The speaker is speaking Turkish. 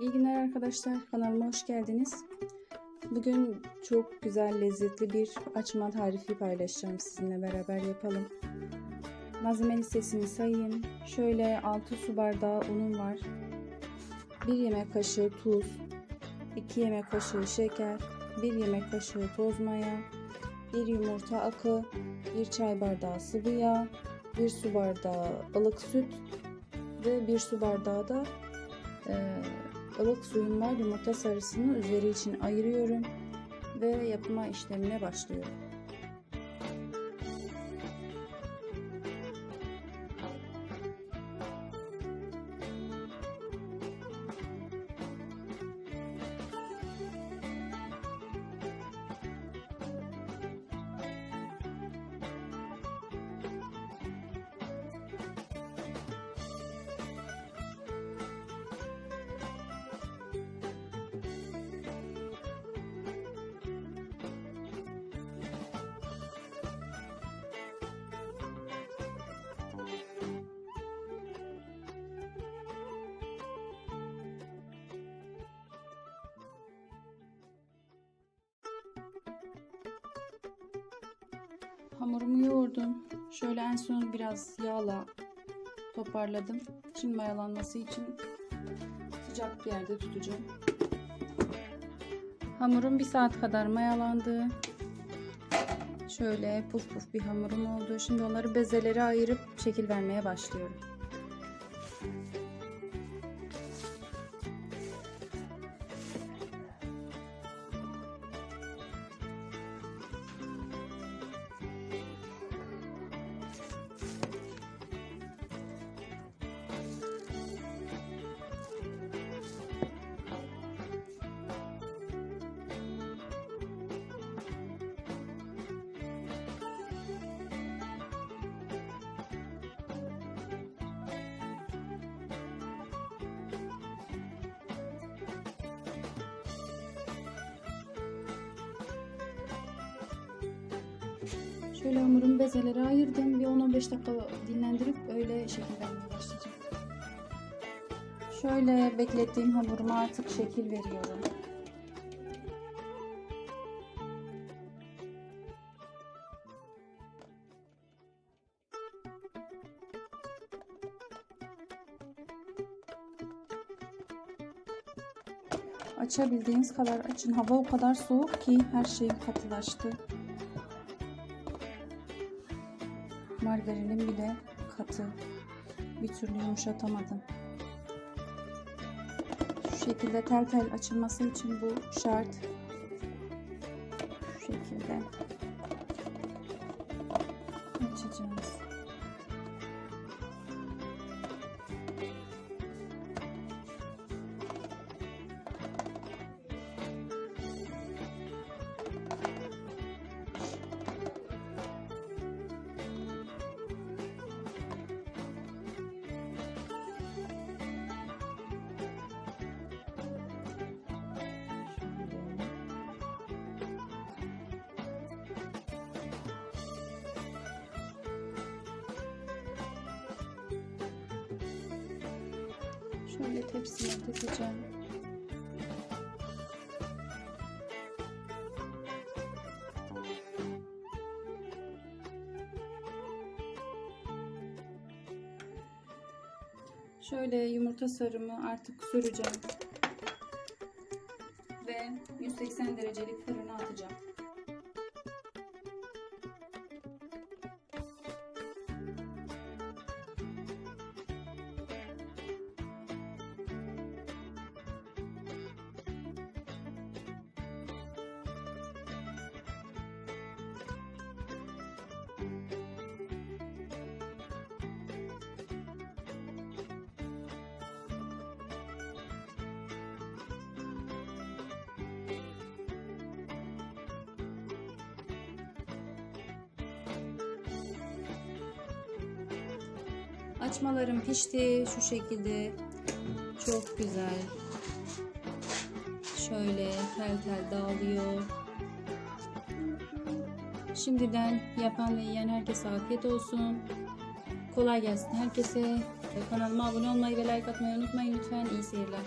İyi günler arkadaşlar. Kanalıma hoş geldiniz. Bugün çok güzel, lezzetli bir açma tarifi paylaşacağım sizinle beraber yapalım. Malzeme listesini sayayım. Şöyle 6 su bardağı unum var. 1 yemek kaşığı tuz, 2 yemek kaşığı şeker, 1 yemek kaşığı toz maya, 1 yumurta akı, 1 çay bardağı sıvı yağ, 1 su bardağı ılık süt ve 1 su bardağı da e, ılık suyum var. Yumurta sarısını üzeri için ayırıyorum ve yapıma işlemine başlıyorum. Hamurumu yoğurdum. Şöyle en son biraz yağla toparladım. Şimdi mayalanması için sıcak bir yerde tutacağım. Hamurum bir saat kadar mayalandı. Şöyle puf puf bir hamurum oldu. Şimdi onları bezelere ayırıp şekil vermeye başlıyorum. Şöyle hamurumu bezelere ayırdım. Bir 10-15 dakika dinlendirip öyle şekil vermeye başlayacağım. Şöyle beklettiğim hamuruma artık şekil veriyorum. Açabildiğiniz kadar açın. Hava o kadar soğuk ki her şey katılaştı. Margarinim bile katı. Bir türlü yumuşatamadım. Şu şekilde tel tel açılması için bu şart. Şu şekilde açacağız. Şöyle tepsiye dizeceğim. Şöyle yumurta sarımı artık süreceğim. Ve 180 derecelik fırına atacağım. Açmalarım pişti şu şekilde. Çok güzel. Şöyle tel tel dağılıyor. Şimdiden yapan ve yiyen herkese afiyet olsun. Kolay gelsin herkese. Kanalıma abone olmayı ve like atmayı unutmayın lütfen. İyi seyirler.